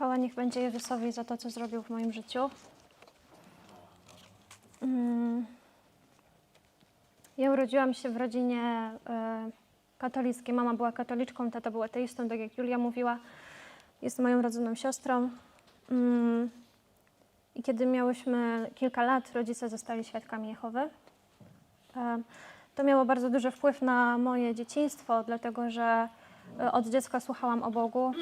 Chwała niech będzie Jezusowi za to, co zrobił w moim życiu. Mm. Ja urodziłam się w rodzinie e, katolickiej. Mama była katoliczką, tata był ateistą, tak jak Julia mówiła. Jest moją rodzoną siostrą. Mm. I kiedy miałyśmy kilka lat, rodzice zostali świadkami Jehowy. E, To miało bardzo duży wpływ na moje dzieciństwo, dlatego że e, od dziecka słuchałam o Bogu.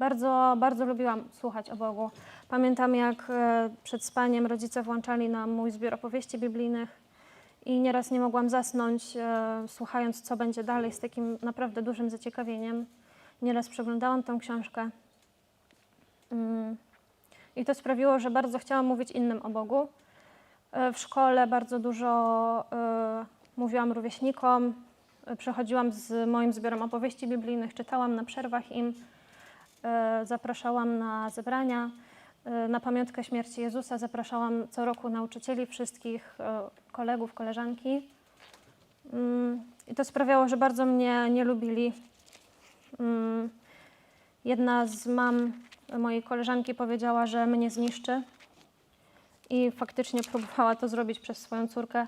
Bardzo, bardzo lubiłam słuchać o Bogu. Pamiętam, jak e, przed spaniem rodzice włączali nam mój zbiór opowieści biblijnych i nieraz nie mogłam zasnąć, e, słuchając, co będzie dalej, z takim naprawdę dużym zaciekawieniem. Nieraz przeglądałam tą książkę. Mm. I to sprawiło, że bardzo chciałam mówić innym o Bogu. E, W szkole bardzo dużo mówiłam rówieśnikom, przechodziłam z moim zbiorem opowieści biblijnych, czytałam na przerwach im, zapraszałam na zebrania. E, Na pamiątkę śmierci Jezusa zapraszałam co roku nauczycieli, wszystkich e, kolegów, koleżanki. Mm, I to sprawiało, że bardzo mnie nie lubili. Mm, Jedna z mam mojej koleżanki powiedziała, że mnie zniszczy i faktycznie próbowała to zrobić przez swoją córkę.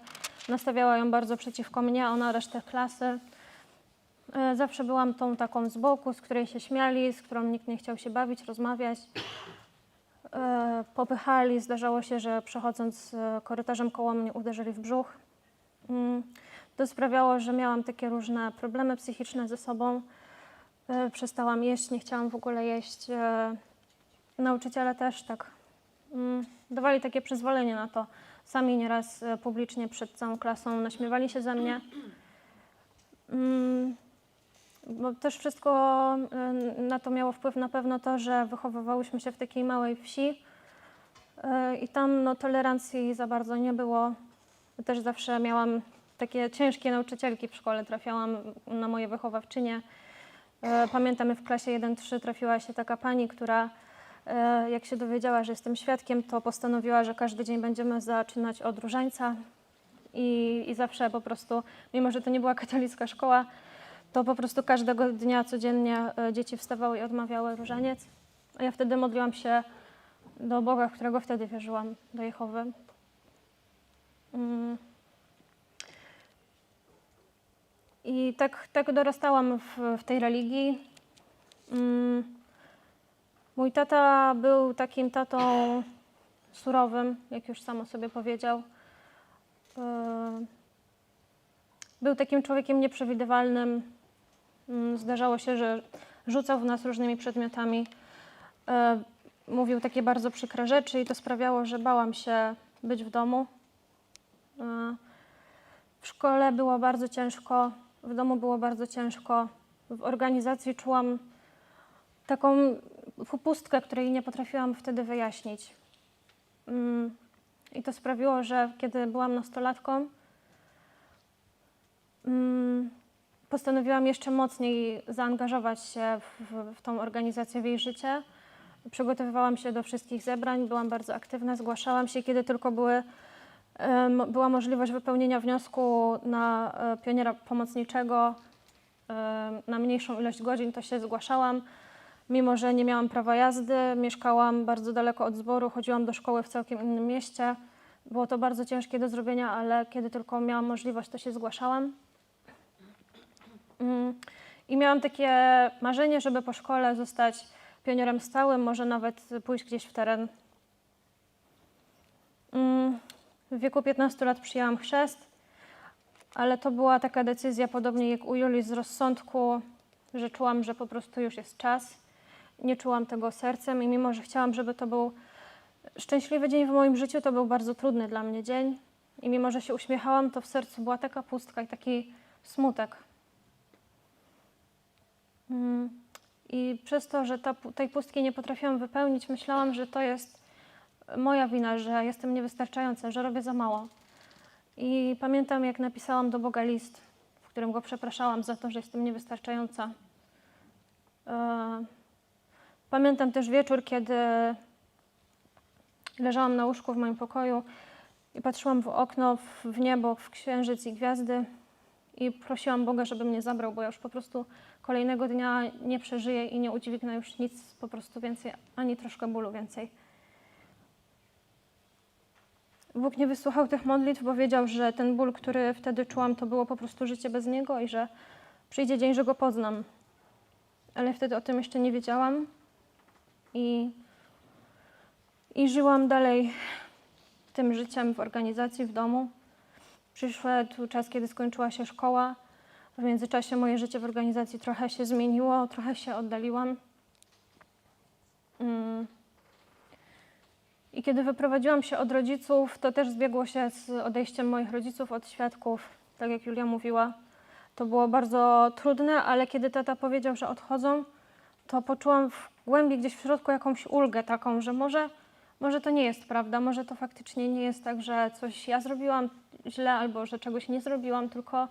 Nastawiała ją bardzo przeciwko mnie, ona resztę klasy. E, Zawsze byłam tą taką z boku, z której się śmiali, z którą nikt nie chciał się bawić, rozmawiać. E, Popychali, zdarzało się, że przechodząc korytarzem koło mnie uderzyli w brzuch. Mm, To sprawiało, że miałam takie różne problemy psychiczne ze sobą. E, Przestałam jeść, nie chciałam w ogóle jeść. Nauczyciele też tak mm, dawali takie przyzwolenie na to. Sami nieraz publicznie przed całą klasą naśmiewali się ze mnie. Bo też wszystko e, na to miało wpływ na pewno to, że wychowywałyśmy się w takiej małej wsi e, i tam no, tolerancji za bardzo nie było. Też zawsze miałam takie ciężkie nauczycielki w szkole, trafiałam na moje wychowawczynie. E, Pamiętam, w klasie 1-3 trafiła się taka pani, która jak się dowiedziała, że jestem świadkiem, to postanowiła, że każdy dzień będziemy zaczynać od różańca. I, I zawsze po prostu, mimo że to nie była katolicka szkoła, to po prostu każdego dnia codziennie e, dzieci wstawały i odmawiały różaniec. A ja wtedy modliłam się do Boga, którego wtedy wierzyłam, do Jehowy. Mm. I tak, tak dorastałam w, w tej religii. Mm. Mój tata był takim tatą surowym, jak już sam o sobie powiedział. E, Był takim człowiekiem nieprzewidywalnym. Mm, Zdarzało się, że rzucał w nas różnymi przedmiotami. E, Mówił takie bardzo przykre rzeczy i to sprawiało, że bałam się być w domu. E, W szkole było bardzo ciężko, w domu było bardzo ciężko. W organizacji czułam taką pustkę, której nie potrafiłam wtedy wyjaśnić. Mm, I to sprawiło, że kiedy byłam nastolatką, mm, postanowiłam jeszcze mocniej zaangażować się w, w, tą organizację, w jej życie. Przygotowywałam się do wszystkich zebrań, byłam bardzo aktywna, zgłaszałam się, kiedy tylko były, była możliwość wypełnienia wniosku na e, pioniera pomocniczego na mniejszą ilość godzin, to się zgłaszałam. Mimo, że nie miałam prawa jazdy, mieszkałam bardzo daleko od zboru, chodziłam do szkoły w całkiem innym mieście. Było to bardzo ciężkie do zrobienia, ale kiedy tylko miałam możliwość, to się zgłaszałam. Mm, I miałam takie marzenie, żeby po szkole zostać pionierem stałym, może nawet pójść gdzieś w teren. Mm, W wieku 15 lat przyjęłam chrzest, ale to była taka decyzja, podobnie jak u Julii, z rozsądku, że czułam, że po prostu już jest czas. Nie czułam tego sercem i mimo, że chciałam, żeby to był szczęśliwy dzień w moim życiu, to był bardzo trudny dla mnie dzień. I mimo, że się uśmiechałam, to w sercu była taka pustka i taki smutek. Mm. I przez to, że ta, tej pustki nie potrafiłam wypełnić, myślałam, że to jest moja wina, że jestem niewystarczająca, że robię za mało. I pamiętam, jak napisałam do Boga list, w którym go przepraszałam za to, że jestem niewystarczająca. E, Pamiętam też wieczór, kiedy leżałam na łóżku w moim pokoju i patrzyłam w okno, w niebo, w księżyc i gwiazdy. I prosiłam Boga, żeby mnie zabrał, bo ja już po prostu kolejnego dnia nie przeżyję i nie udźwignę już nic po prostu więcej, ani troszkę bólu więcej. Bóg nie wysłuchał tych modlitw, bo wiedział, że ten ból, który wtedy czułam, to było po prostu życie bez Niego i że przyjdzie dzień, że Go poznam. Ale wtedy o tym jeszcze nie wiedziałam i, i żyłam dalej tym życiem w organizacji, w domu. Przyszedł czas, kiedy skończyła się szkoła. W międzyczasie moje życie w organizacji trochę się zmieniło, trochę się oddaliłam. Mm. I kiedy wyprowadziłam się od rodziców, to też zbiegło się z odejściem moich rodziców od świadków, tak jak Julia mówiła. To było bardzo trudne, ale kiedy tata powiedział, że odchodzą, to poczułam w głębi gdzieś w środku jakąś ulgę taką, że może, może to nie jest prawda, może to faktycznie nie jest tak, że coś ja zrobiłam źle albo że czegoś nie zrobiłam, tylko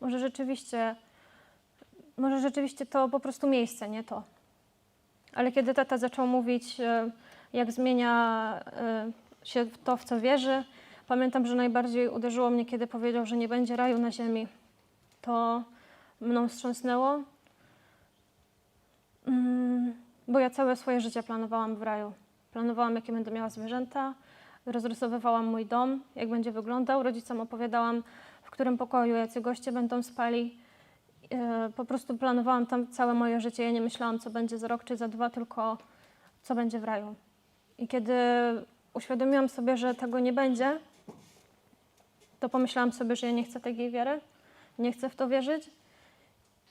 może rzeczywiście, może rzeczywiście to po prostu miejsce, nie to. Ale kiedy tata zaczął mówić, e, jak zmienia e, się to, w co wierzy, pamiętam, że najbardziej uderzyło mnie, kiedy powiedział, że nie będzie raju na ziemi. To mną wstrząsnęło, Mm, bo ja całe swoje życie planowałam w raju. Planowałam, jakie będę miała zwierzęta, rozrysowywałam mój dom, jak będzie wyglądał. Rodzicom opowiadałam, w którym pokoju jacy goście będą spali. E, Po prostu planowałam tam całe moje życie. Ja nie myślałam, co będzie za rok czy za dwa, tylko co będzie w raju. I kiedy uświadomiłam sobie, że tego nie będzie, to pomyślałam sobie, że ja nie chcę takiej wiary, nie chcę w to wierzyć.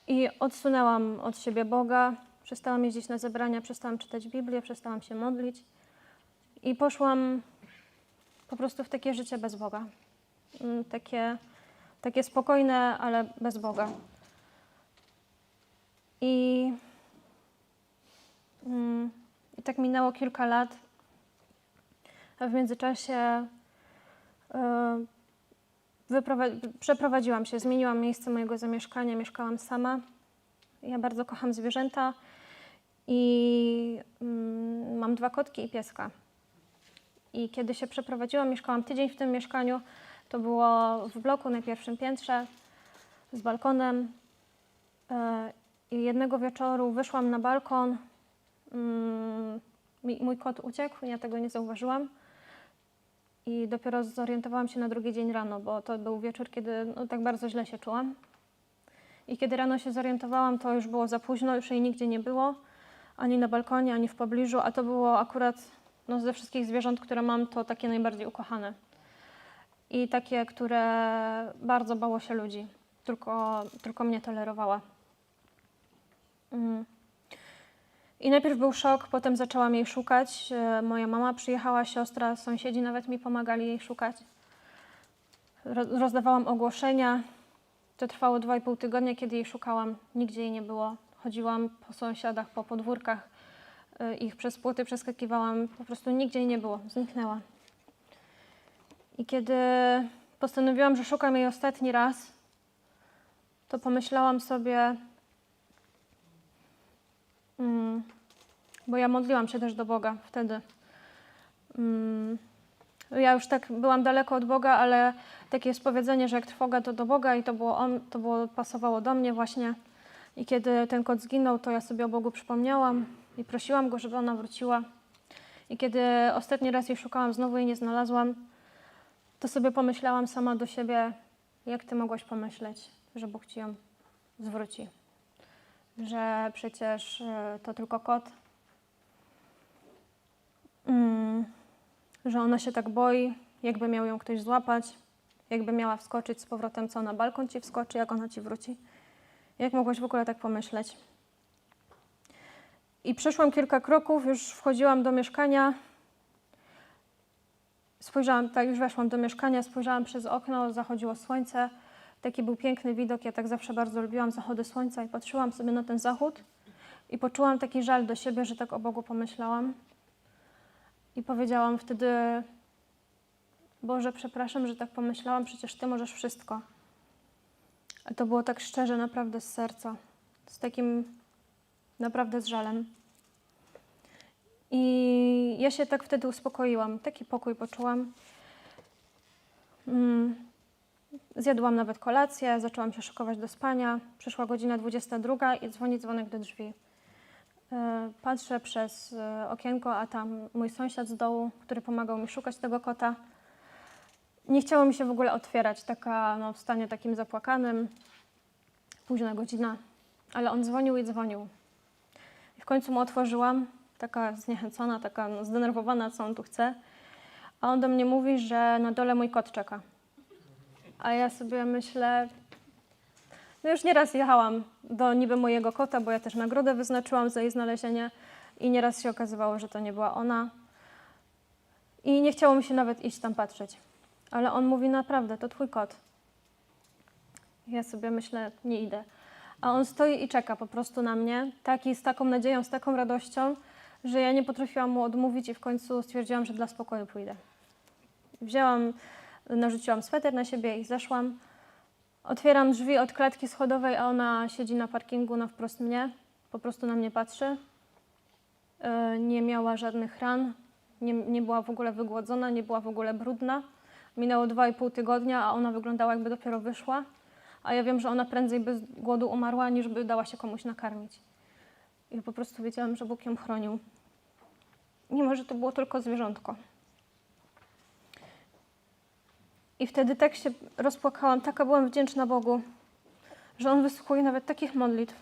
I odsunęłam od siebie Boga, przestałam jeździć na zebrania, przestałam czytać Biblię, przestałam się modlić i poszłam po prostu w takie życie bez Boga. Mm, Takie, takie spokojne, ale bez Boga. I, mm, I tak minęło kilka lat. A w międzyczasie e, przeprowadziłam się, zmieniłam miejsce mojego zamieszkania, mieszkałam sama. Ja bardzo kocham zwierzęta i mm, mam dwa kotki i pieska. I kiedy się przeprowadziłam, mieszkałam tydzień w tym mieszkaniu. To było w bloku na pierwszym piętrze z balkonem. E, I jednego wieczoru wyszłam na balkon. Mm, Mój kot uciekł, ja tego nie zauważyłam. I dopiero zorientowałam się na drugi dzień rano, bo to był wieczór, kiedy no, tak bardzo źle się czułam. I kiedy rano się zorientowałam, to już było za późno, już jej nigdzie nie było, ani na balkonie, ani w pobliżu, a to było akurat no, ze wszystkich zwierząt, które mam, to takie najbardziej ukochane. I takie, które bardzo bało się ludzi, tylko, tylko mnie tolerowała. Mm. I najpierw był szok, potem zaczęłam jej szukać. E, Moja mama przyjechała, siostra, sąsiedzi nawet mi pomagali jej szukać. Ro- Rozdawałam ogłoszenia. To trwało dwa i pół tygodnia, kiedy jej szukałam. Nigdzie jej nie było. Chodziłam po sąsiadach, po podwórkach, e, ich przez płoty przeskakiwałam. Po prostu nigdzie jej nie było. Zniknęła. I kiedy postanowiłam, że szukam jej ostatni raz, to pomyślałam sobie, Mm, bo ja modliłam się też do Boga wtedy. Mm, ja już tak byłam daleko od Boga, ale takie jest powiedzenie, że jak trwoga to do Boga i to było, on, to było pasowało do mnie właśnie. I kiedy ten kot zginął, to ja sobie o Bogu przypomniałam i prosiłam Go, żeby ona wróciła. I kiedy ostatni raz jej szukałam, znowu jej nie znalazłam, to sobie pomyślałam sama do siebie, jak Ty mogłaś pomyśleć, że Bóg Ci ją zwróci że przecież e, to tylko kot. Mm, że ona się tak boi, jakby miał ją ktoś złapać, jakby miała wskoczyć z powrotem, co na balkon ci wskoczy, jak ona ci wróci. Jak mogłaś w ogóle tak pomyśleć? I przeszłam kilka kroków, już wchodziłam do mieszkania. Spojrzałam, tak, już weszłam do mieszkania, spojrzałam przez okno, zachodziło słońce. Taki był piękny widok. Ja tak zawsze bardzo lubiłam zachody słońca i patrzyłam sobie na ten zachód i poczułam taki żal do siebie, że tak o Bogu pomyślałam. I powiedziałam wtedy: Boże, przepraszam, że tak pomyślałam, przecież Ty możesz wszystko. A to było tak szczerze, naprawdę z serca, z takim naprawdę z żalem. I ja się tak wtedy uspokoiłam, taki pokój poczułam. Mm. Zjadłam nawet kolację, zaczęłam się szykować do spania. Przyszła godzina 22 i dzwoni dzwonek do drzwi. E, Patrzę przez e, okienko, a tam mój sąsiad z dołu, który pomagał mi szukać tego kota. Nie chciało mi się w ogóle otwierać, taka no, w stanie takim zapłakanym. Późna godzina, ale on dzwonił i dzwonił. I w końcu mu otworzyłam, taka zniechęcona, taka no, zdenerwowana, co on tu chce. A on do mnie mówi, że na dole mój kot czeka. A ja sobie myślę, no już nieraz jechałam do niby mojego kota, bo ja też nagrodę wyznaczyłam za jej znalezienie i nieraz się okazywało, że to nie była ona. I nie chciało mi się nawet iść tam patrzeć. Ale on mówi naprawdę, to twój kot. Ja sobie myślę, nie idę. A on stoi i czeka po prostu na mnie, taki, z taką nadzieją, z taką radością, że ja nie potrafiłam mu odmówić i w końcu stwierdziłam, że dla spokoju pójdę. Wzięłam, narzuciłam sweter na siebie i zeszłam. Otwieram drzwi od klatki schodowej, a ona siedzi na parkingu na wprost mnie. Po prostu na mnie patrzy. E, Nie miała żadnych ran, nie, nie była w ogóle wygłodzona, nie była w ogóle brudna. Minęło 2,5 tygodnia, a ona wyglądała jakby dopiero wyszła. A ja wiem, że ona prędzej bez głodu umarła, niż by dała się komuś nakarmić. I po prostu wiedziałam, że Bóg ją chronił. Mimo, że to było tylko zwierzątko. I wtedy tak się rozpłakałam, taka byłam wdzięczna Bogu, że On wysłuchuje nawet takich modlitw.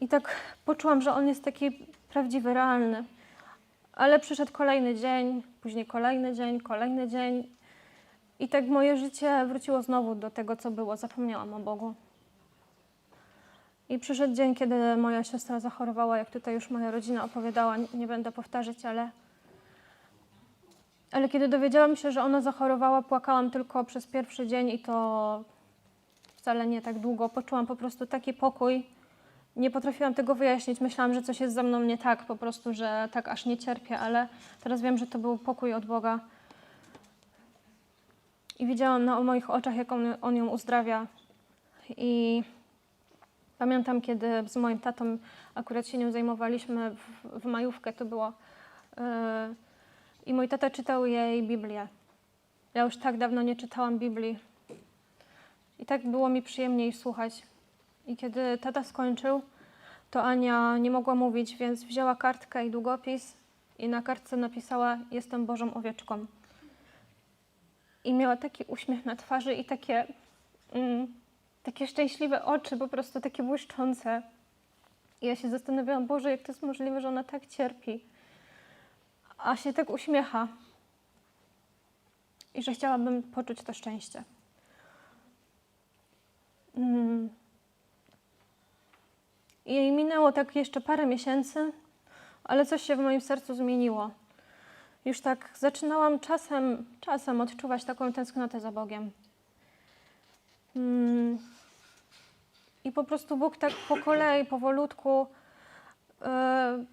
I tak poczułam, że On jest taki prawdziwy, realny. Ale przyszedł kolejny dzień, później kolejny dzień, kolejny dzień. I tak moje życie wróciło znowu do tego, co było. Zapomniałam o Bogu. I przyszedł dzień, kiedy moja siostra zachorowała, jak tutaj już moja rodzina opowiadała, nie będę powtarzać, ale ale kiedy dowiedziałam się, że ona zachorowała, płakałam tylko przez pierwszy dzień i to wcale nie tak długo. Poczułam po prostu taki pokój. Nie potrafiłam tego wyjaśnić. Myślałam, że coś jest ze mną nie tak, po prostu, że tak aż nie cierpię, ale teraz wiem, że to był pokój od Boga. I widziałam na moich oczach, jak on, on ją uzdrawia. I pamiętam, kiedy z moim tatą akurat się nią zajmowaliśmy w, w majówkę, to było. Yy, i mój tata czytał jej Biblię. Ja już tak dawno nie czytałam Biblii. I tak było mi przyjemniej słuchać. I kiedy tata skończył, to Ania nie mogła mówić, więc wzięła kartkę i długopis i na kartce napisała: Jestem Bożą owieczką. I miała taki uśmiech na twarzy i takie, mm, takie szczęśliwe oczy, po prostu takie błyszczące. I ja się zastanawiałam, Boże, jak to jest możliwe, że ona tak cierpi a się tak uśmiecha. I że chciałabym poczuć to szczęście. Mm. I minęło tak jeszcze parę miesięcy, ale coś się w moim sercu zmieniło. Już tak zaczynałam czasem, czasem odczuwać taką tęsknotę za Bogiem. Mm. I po prostu Bóg tak po kolei, powolutku yy,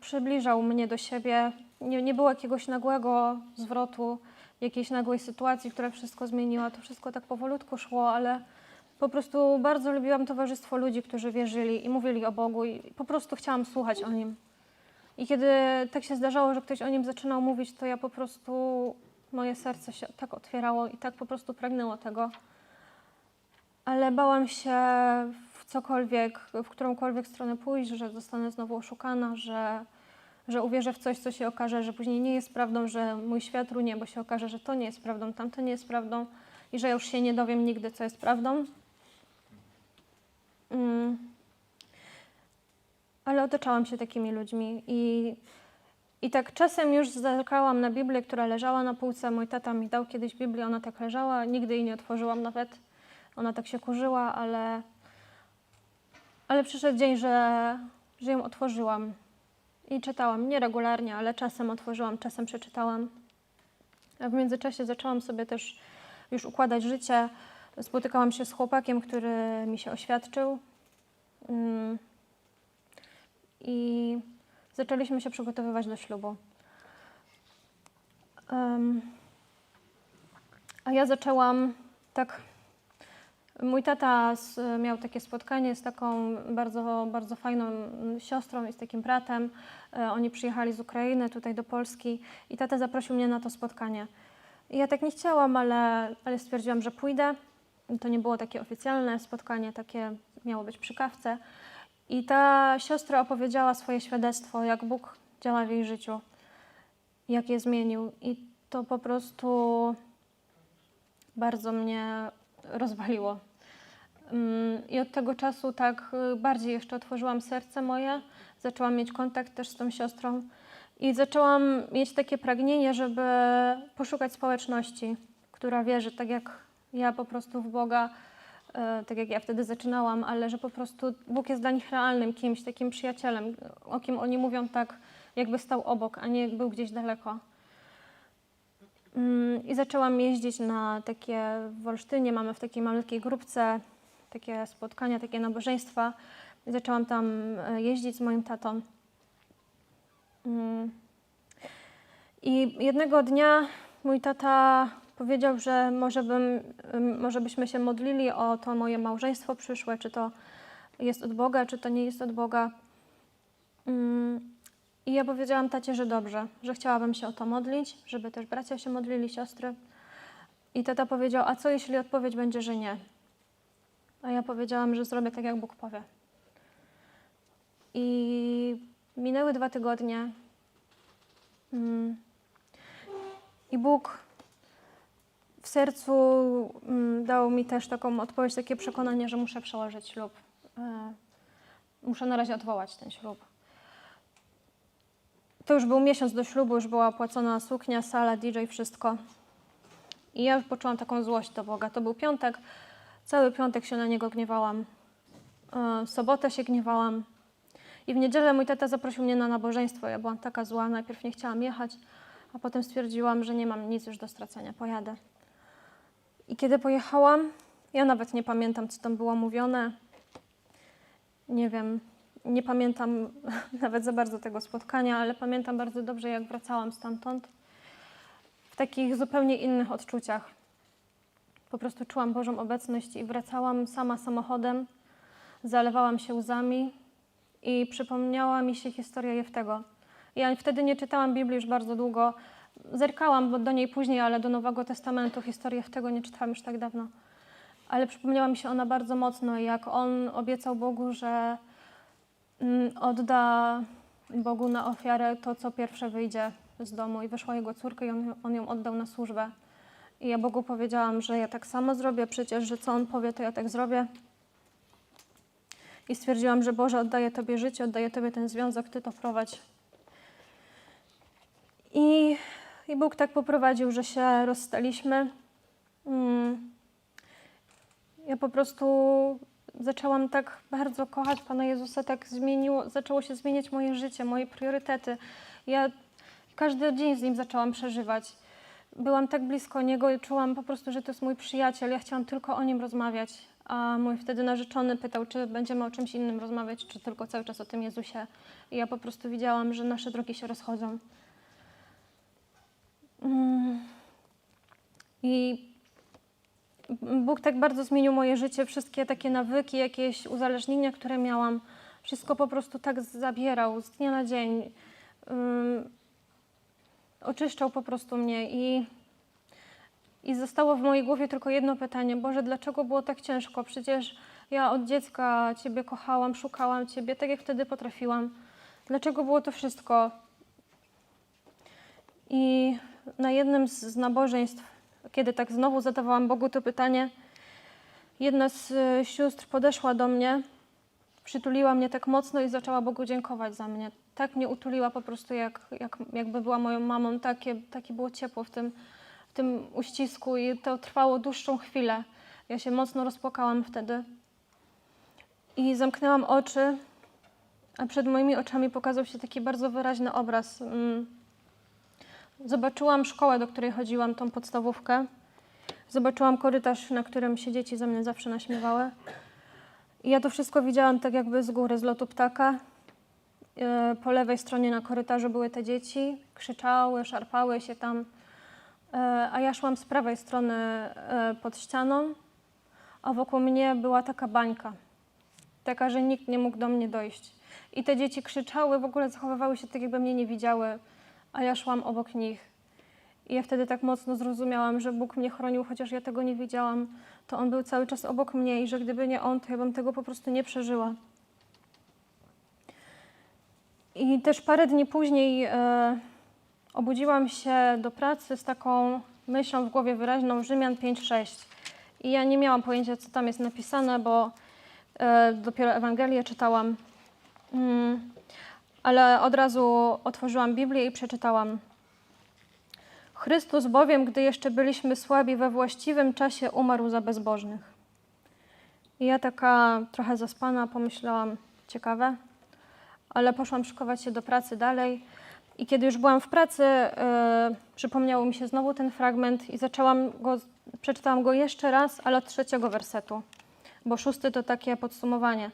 przybliżał mnie do siebie, nie, nie było jakiegoś nagłego zwrotu, jakiejś nagłej sytuacji, która wszystko zmieniła. To wszystko tak powolutku szło, ale po prostu bardzo lubiłam towarzystwo ludzi, którzy wierzyli i mówili o Bogu i po prostu chciałam słuchać o Nim. I kiedy tak się zdarzało, że ktoś o Nim zaczynał mówić, to ja po prostu, moje serce się tak otwierało i tak po prostu pragnęło tego. Ale bałam się w cokolwiek, w którąkolwiek stronę pójść, że zostanę znowu oszukana, że że uwierzę w coś, co się okaże, że później nie jest prawdą, że mój świat runie, bo się okaże, że to nie jest prawdą, tamto nie jest prawdą i że już się nie dowiem nigdy, co jest prawdą. Mm. Ale otaczałam się takimi ludźmi i, i tak czasem już zerkałam na Biblię, która leżała na półce. Mój tata mi dał kiedyś Biblię, ona tak leżała, nigdy jej nie otworzyłam nawet. Ona tak się kurzyła, ale, ale przyszedł dzień, że, że ją otworzyłam i czytałam nieregularnie, ale czasem otworzyłam, czasem przeczytałam. A w międzyczasie zaczęłam sobie też już układać życie. Spotykałam się z chłopakiem, który mi się oświadczył. Mm. I zaczęliśmy się przygotowywać do ślubu. A ja zaczęłam tak Mój tata z, miał takie spotkanie z taką bardzo, bardzo fajną siostrą i z takim bratem. E, oni przyjechali z Ukrainy tutaj do Polski i tata zaprosił mnie na to spotkanie. I ja tak nie chciałam, ale, ale stwierdziłam, że pójdę. To nie było takie oficjalne spotkanie, takie miało być przy kawce. I ta siostra opowiedziała swoje świadectwo, jak Bóg działa w jej życiu, jak je zmienił. I to po prostu bardzo mnie rozwaliło. Mm, I od tego czasu tak y, bardziej jeszcze otworzyłam serce moje, zaczęłam mieć kontakt też z tą siostrą i zaczęłam mieć takie pragnienie, żeby poszukać społeczności, która wierzy tak jak ja po prostu w Boga, e, tak jak ja wtedy zaczynałam, ale że po prostu Bóg jest dla nich realnym kimś, takim przyjacielem, o kim oni mówią tak, jakby stał obok, a nie był gdzieś daleko. Mm, I zaczęłam jeździć na takie w Olsztynie, mamy w takiej malutkiej grupce takie spotkania, takie nabożeństwa. Zaczęłam tam e, jeździć z moim tatą. Mm. I jednego dnia mój tata powiedział, że może, bym, ym, może byśmy się modlili o to moje małżeństwo przyszłe, czy to jest od Boga, czy to nie jest od Boga. Mm. I ja powiedziałam tacie, że dobrze, że chciałabym się o to modlić, żeby też bracia się modlili, siostry. I tata powiedział, a co jeśli odpowiedź będzie, że nie? A ja powiedziałam, że zrobię tak, jak Bóg powie. I minęły dwa tygodnie. Mm. I Bóg w sercu mm, dał mi też taką odpowiedź, takie przekonanie, że muszę przełożyć ślub. E, Muszę na razie odwołać ten ślub. To już był miesiąc do ślubu, już była opłacona suknia, sala, DJ, wszystko. I ja poczułam taką złość do Boga. To był piątek, cały piątek się na niego gniewałam. E, W sobotę się gniewałam. I w niedzielę mój tata zaprosił mnie na nabożeństwo. Ja byłam taka zła, najpierw nie chciałam jechać, a potem stwierdziłam, że nie mam nic już do stracenia, pojadę. I kiedy pojechałam, ja nawet nie pamiętam, co tam było mówione. Nie wiem, nie pamiętam nawet za bardzo tego spotkania, ale pamiętam bardzo dobrze, jak wracałam stamtąd w takich zupełnie innych odczuciach. Po prostu czułam Bożą obecność i wracałam sama samochodem, zalewałam się łzami i przypomniała mi się historia Jeftego. Ja wtedy nie czytałam Biblii już bardzo długo. Zerkałam do niej później, ale do Nowego Testamentu historię Jeftego nie czytałam już tak dawno. Ale przypomniała mi się ona bardzo mocno, jak on obiecał Bogu, że mm, odda Bogu na ofiarę to, co pierwsze wyjdzie z domu. I wyszła jego córka i on, on ją oddał na służbę. I ja Bogu powiedziałam, że ja tak samo zrobię, przecież, że co on powie, to ja tak zrobię. I stwierdziłam, że Boże, oddaję Tobie życie, oddaję Tobie ten związek, Ty to prowadź. I, i Bóg tak poprowadził, że się rozstaliśmy. Mm. Ja po prostu zaczęłam tak bardzo kochać Pana Jezusa, tak zmieniło, zaczęło się zmieniać moje życie, moje priorytety. Ja każdy dzień z Nim zaczęłam przeżywać. Byłam tak blisko Niego i czułam po prostu, że to jest mój przyjaciel. Ja chciałam tylko o Nim rozmawiać. A mój wtedy narzeczony pytał, czy będziemy o czymś innym rozmawiać, czy tylko cały czas o tym Jezusie. I ja po prostu widziałam, że nasze drogi się rozchodzą. Mm. I Bóg tak bardzo zmienił moje życie, wszystkie takie nawyki, jakieś uzależnienia, które miałam, wszystko po prostu tak zabierał z dnia na dzień. Oczyszczał po prostu mnie i, i zostało w mojej głowie tylko jedno pytanie. Boże, dlaczego było tak ciężko? Przecież ja od dziecka Ciebie kochałam, szukałam Ciebie, tak jak wtedy potrafiłam. Dlaczego było to wszystko? I na jednym z, z nabożeństw, kiedy tak znowu zadawałam Bogu to pytanie, jedna z e, sióstr podeszła do mnie, przytuliła mnie tak mocno i zaczęła Bogu dziękować za mnie. Tak mnie utuliła po prostu, jak, jak, jakby była moją mamą. Takie, takie było ciepło w tym, w tym uścisku i to trwało dłuższą chwilę. Ja się mocno rozpłakałam wtedy. I zamknęłam oczy, a przed moimi oczami pokazał się taki bardzo wyraźny obraz. Mm. Zobaczyłam szkołę, do której chodziłam, tą podstawówkę. Zobaczyłam korytarz, na którym się dzieci ze mnie zawsze naśmiewały. I ja to wszystko widziałam tak jakby z góry, z lotu ptaka. E, Po lewej stronie na korytarzu były te dzieci, krzyczały, szarpały się tam. E, A ja szłam z prawej strony e, pod ścianą, a wokół mnie była taka bańka. Taka, że nikt nie mógł do mnie dojść. I te dzieci krzyczały, w ogóle zachowywały się tak, jakby mnie nie widziały, a ja szłam obok nich. I ja wtedy tak mocno zrozumiałam, że Bóg mnie chronił, chociaż ja tego nie widziałam. To On był cały czas obok mnie i że gdyby nie On, to ja bym tego po prostu nie przeżyła. I też parę dni później e, obudziłam się do pracy z taką myślą w głowie wyraźną Rzymian 5:6. I ja nie miałam pojęcia, co tam jest napisane, bo e, dopiero Ewangelię czytałam. Mm, ale od razu otworzyłam Biblię i przeczytałam. Chrystus bowiem, gdy jeszcze byliśmy słabi, we właściwym czasie umarł za bezbożnych. I ja taka trochę zaspana pomyślałam, ciekawe, ale poszłam szykować się do pracy dalej. I kiedy już byłam w pracy, yy, przypomniało mi się znowu ten fragment i zaczęłam go, przeczytałam go jeszcze raz, ale od trzeciego wersetu, bo szósty to takie podsumowanie.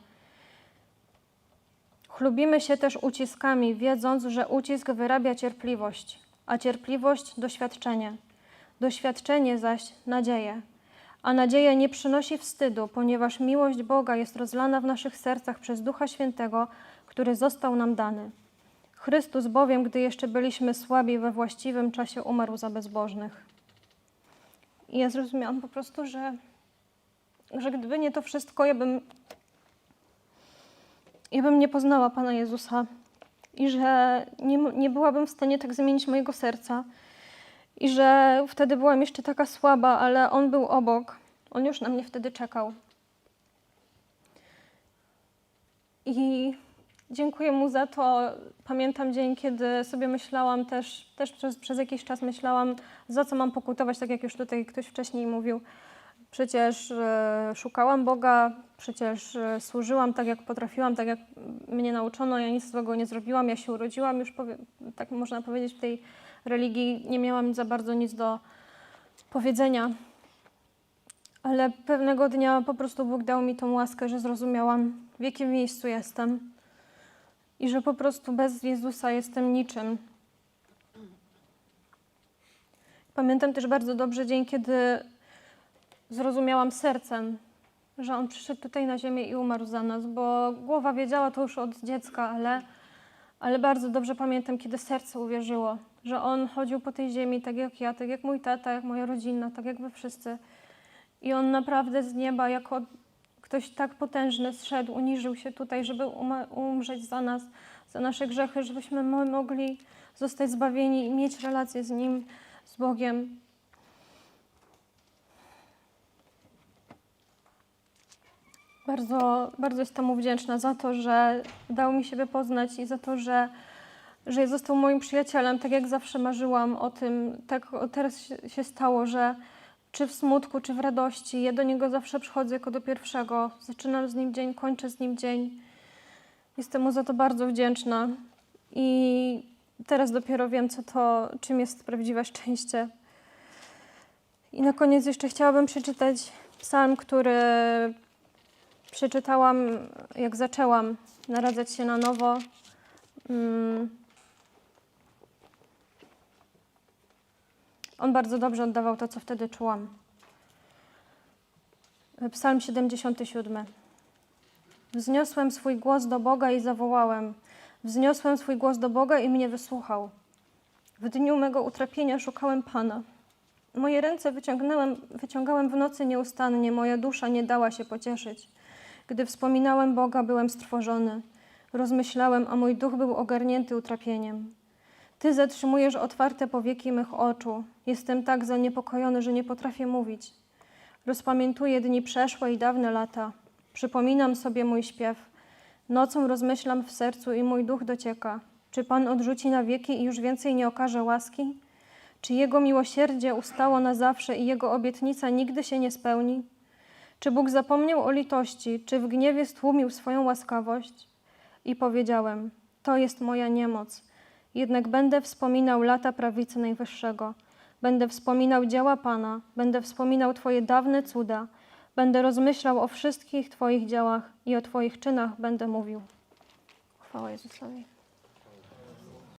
Chlubimy się też uciskami, wiedząc, że ucisk wyrabia cierpliwość, a cierpliwość doświadczenie. Doświadczenie zaś nadzieję. A nadzieja nie przynosi wstydu, ponieważ miłość Boga jest rozlana w naszych sercach przez Ducha Świętego, który został nam dany. Chrystus bowiem, gdy jeszcze byliśmy słabi, we właściwym czasie umarł za bezbożnych. I ja zrozumiałam po prostu, że, że gdyby nie to wszystko, ja bym, ja bym nie poznała Pana Jezusa i że nie, nie byłabym w stanie tak zmienić mojego serca. I że wtedy byłam jeszcze taka słaba, ale On był obok. On już na mnie wtedy czekał. I dziękuję Mu za to. Pamiętam dzień, kiedy sobie myślałam też, też przez, przez jakiś czas myślałam, za co mam pokutować, tak jak już tutaj ktoś wcześniej mówił. Przecież e, szukałam Boga, przecież e, służyłam tak, jak potrafiłam, tak jak mnie nauczono. Ja nic złego nie zrobiłam. Ja się urodziłam już, powie, tak można powiedzieć, w tej religii. Nie miałam za bardzo nic do powiedzenia. Ale pewnego dnia po prostu Bóg dał mi tą łaskę, że zrozumiałam, w jakim miejscu jestem i że po prostu bez Jezusa jestem niczym. Pamiętam też bardzo dobrze dzień, kiedy zrozumiałam sercem, że On przyszedł tutaj na ziemię i umarł za nas, bo głowa wiedziała to już od dziecka, ale, ale bardzo dobrze pamiętam, kiedy serce uwierzyło, że On chodził po tej ziemi tak jak ja, tak jak mój tata, jak moja rodzina, tak jak wy wszyscy. I On naprawdę z nieba, jako ktoś tak potężny, zszedł, uniżył się tutaj, żeby umrzeć za nas, za nasze grzechy, żebyśmy mogli zostać zbawieni i mieć relację z Nim, z Bogiem. Bardzo, bardzo jestem mu wdzięczna za to, że dał mi siebie poznać i za to, że, że został moim przyjacielem, tak jak zawsze marzyłam o tym. Tak teraz się stało, że czy w smutku, czy w radości, ja do niego zawsze przychodzę jako do pierwszego. Zaczynam z nim dzień, kończę z nim dzień. Jestem mu za to bardzo wdzięczna i teraz dopiero wiem, co to, czym jest prawdziwe szczęście. I na koniec jeszcze chciałabym przeczytać psalm, który przeczytałam, jak zaczęłam naradzać się na nowo. Mm. On bardzo dobrze oddawał to, co wtedy czułam. Psalm 77. Wzniosłem swój głos do Boga i zawołałem. Wzniosłem swój głos do Boga i mnie wysłuchał. W dniu mego utrapienia szukałem Pana. Moje ręce wyciągałem w nocy nieustannie, moja dusza nie dała się pocieszyć. Gdy wspominałem Boga, byłem strwożony. Rozmyślałem, a mój duch był ogarnięty utrapieniem. Ty zatrzymujesz otwarte powieki mych oczu. Jestem tak zaniepokojony, że nie potrafię mówić. Rozpamiętuję dni przeszłe i dawne lata. Przypominam sobie mój śpiew. Nocą rozmyślam w sercu i mój duch docieka. Czy Pan odrzuci na wieki i już więcej nie okaże łaski? Czy Jego miłosierdzie ustało na zawsze i Jego obietnica nigdy się nie spełni? Czy Bóg zapomniał o litości, czy w gniewie stłumił swoją łaskawość? I powiedziałem: To jest moja niemoc. Jednak będę wspominał lata prawicy Najwyższego. Będę wspominał dzieła Pana, będę wspominał Twoje dawne cuda Będę rozmyślał o wszystkich Twoich dziełach i o Twoich czynach będę mówił. Chwała Jezusowi.